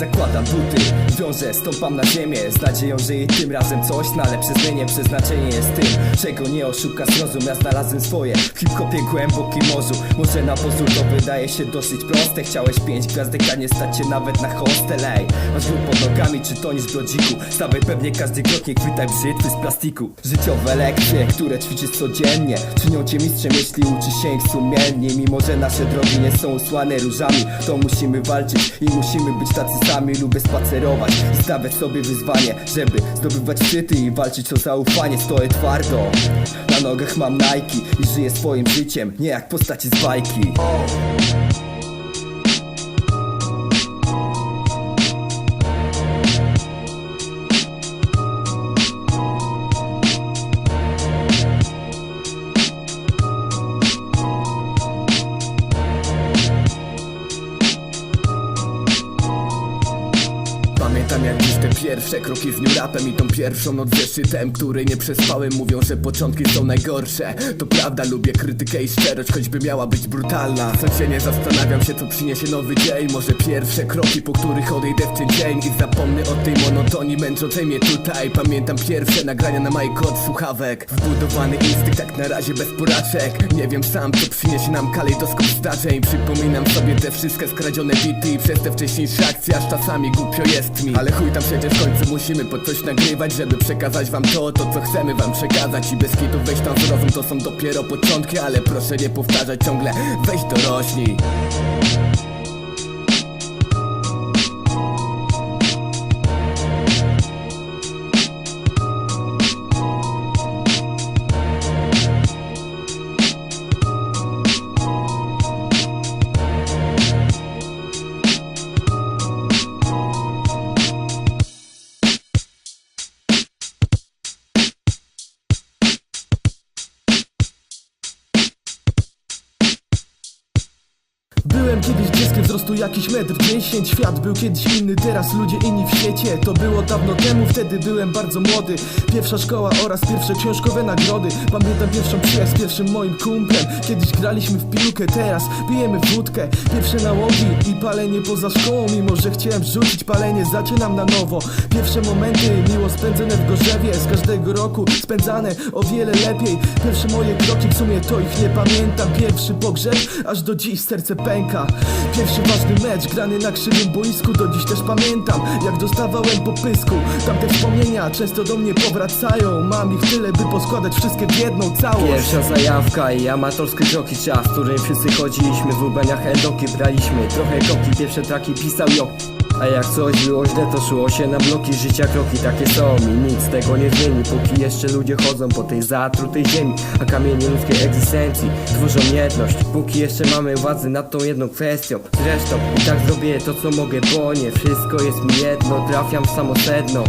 Zakładam buty, wiążę, stąpam na ziemię. Z nadzieją, że i tym razem coś na lepsze zmienię. Przeznaczenie jest tym, czego nie oszuka zrozum. Ja znalazłem swoje w hip-hopie głębokim morzu. Może na pozór to wydaje się dosyć proste. Chciałeś pięć gwiazdek, a nie stać się nawet na hostel Ej, masz lód pod nogami, czy tonisz w brodziku Stawaj pewnie każdy krok, nie chwytaj brzytwy z plastiku. Życiowe lekcje, które ćwiczysz codziennie Czynią cię mistrzem, jeśli uczysz się ich sumiennie. Mimo, że nasze drogi nie są usłane różami To musimy walczyć i musimy być tacy sami Lubię spacerować i stawiać sobie wyzwanie Żeby zdobywać szczyty i walczyć o zaufanie. Stoję twardo, na nogach mam Nike I żyję swoim życiem, nie jak postaci z bajki Pamiętam jak dziś te pierwsze kroki z new rapem I tą pierwszą noc ze szczytem, której nie przespałem Mówią, że początki są najgorsze. To prawda, lubię krytykę i szczerość Choćby miała być brutalna. Codziennie zastanawiam się, co przyniesie nowy dzień. Może pierwsze kroki, po których odejdę w ten dzień. I zapomnę o tej monotonii męczącej mnie tutaj. Pamiętam pierwsze nagrania na majku od słuchawek. Wbudowany instynkt, jak na razie bez porażek. Nie wiem sam, co przyniesie nam kalejdoskop zdarzeń. Przypominam sobie te wszystkie skradzione bity I przez te wcześniejsze akcje, aż czasami głupio jest Ale chuj tam przecież w końcu musimy po coś nagrywać Żeby przekazać wam to, to co chcemy wam przekazać. I bez kitu weź tam zrozum, to są dopiero początki Ale proszę nie powtarzać ciągle, weź dorośnij Byłem kiedyś dzieckiem wzrostu jakiś metr dziesięć Świat był kiedyś inny, teraz ludzie inni w świecie. To było dawno temu, wtedy byłem bardzo młody. Pierwsza szkoła oraz pierwsze książkowe nagrody. Pamiętam pierwszą przyjaźń z pierwszym moim kumplem. Kiedyś graliśmy w piłkę, teraz pijemy wódkę. Pierwsze nałogi i palenie poza szkołą Mimo, że chciałem rzucić palenie, zaczynam na nowo. Pierwsze momenty miło spędzone w Gorzewie Z każdego roku spędzane o wiele lepiej. Pierwsze moje kroki, w sumie to ich nie pamiętam. Pierwszy pogrzeb, aż do dziś serce pęka Pierwszy ważny mecz, grany na krzywym boisku Do dziś też pamiętam, jak dostawałem po pysku. Tamte wspomnienia często do mnie powracają. Mam ich tyle, by poskładać wszystkie w jedną całość. Pierwsza zajawka i amatorski kroki czas, w którym wszyscy chodziliśmy w ubraniach endoki Braliśmy. Trochę koki, pierwsze traki pisał Jok a jak coś było źle, to szło się na bloki Życia kroki takie są i nic tego nie zmieni. Póki jeszcze ludzie chodzą po tej zatrutej ziemi A kamienie ludzkiej egzystencji tworzą jedność. Póki jeszcze mamy władzę nad tą jedną kwestią. Zresztą i tak zrobię to co mogę, bo nie wszystko jest mi jedno. Trafiam w samo sedno